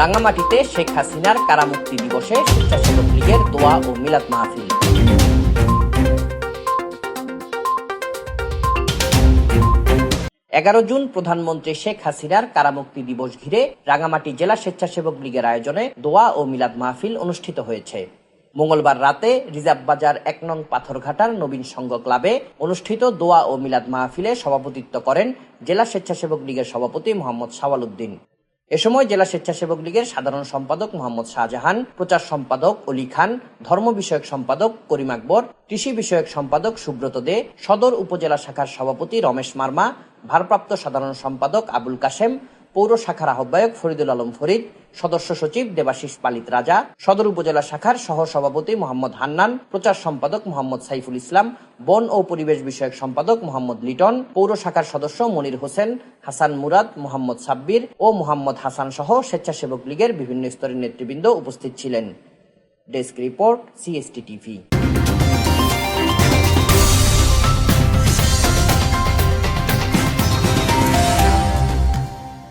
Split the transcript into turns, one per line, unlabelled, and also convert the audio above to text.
রাঙামাটিতে শেখ হাসিনার কারামুক্তি দিবসে স্বেচ্ছাসেবক লীগের দোয়া ও মিলাদ মাহফিল। এগারো জুন প্রধানমন্ত্রী শেখ হাসিনার কারামুক্তি দিবস ঘিরে রাঙামাটি জেলা স্বেচ্ছাসেবক লীগের আয়োজনে দোয়া ও মিলাদ মাহফিল অনুষ্ঠিত হয়েছে। মঙ্গলবার রাতে রিজার্ভ বাজার এক নং পাথরঘাটার নবীন সংঘ ক্লাবে অনুষ্ঠিত দোয়া ও মিলাদ মাহফিলে সভাপতিত্ব করেন জেলা স্বেচ্ছাসেবক লীগের সভাপতি মোহাম্মদ শাওয়াল উদ্দিন এ সময় জেলা স্বেচ্ছাসেবক লীগের সাধারণ সম্পাদক মোহাম্মদ শাহজাহান, প্রচার সম্পাদক অলি খান, ধর্ম বিষয়ক সম্পাদক করিম আকবর, কৃষি বিষয়ক সম্পাদক সুব্রত দে, সদর উপজেলা শাখার সভাপতি রমেশ মার্মা, ভারপ্রাপ্ত সাধারণ সম্পাদক আবুল কাশেম পৌর শাখার আহ্বায়ক ফরিদুল আলম ফরিদ, সদস্য সচিব দেবাশিস পালিত রাজা, সদর উপজেলা শাখার সহ সভাপতি মোহাম্মদ হান্নান, প্রচার সম্পাদক মোহাম্মদ সাইফুল ইসলাম, বন ও পরিবেশ বিষয়ক সম্পাদক মোহাম্মদ লিটন, পৌর শাখার সদস্য মনির হোসেন, হাসান মুরাদ, মোহাম্মদ সাব্বির ও মোহাম্মদ হাসান সহ স্বেচ্ছাসেবক লীগের বিভিন্ন স্তরের নেতৃবৃন্দ উপস্থিত ছিলেন। Desk report, CST TV.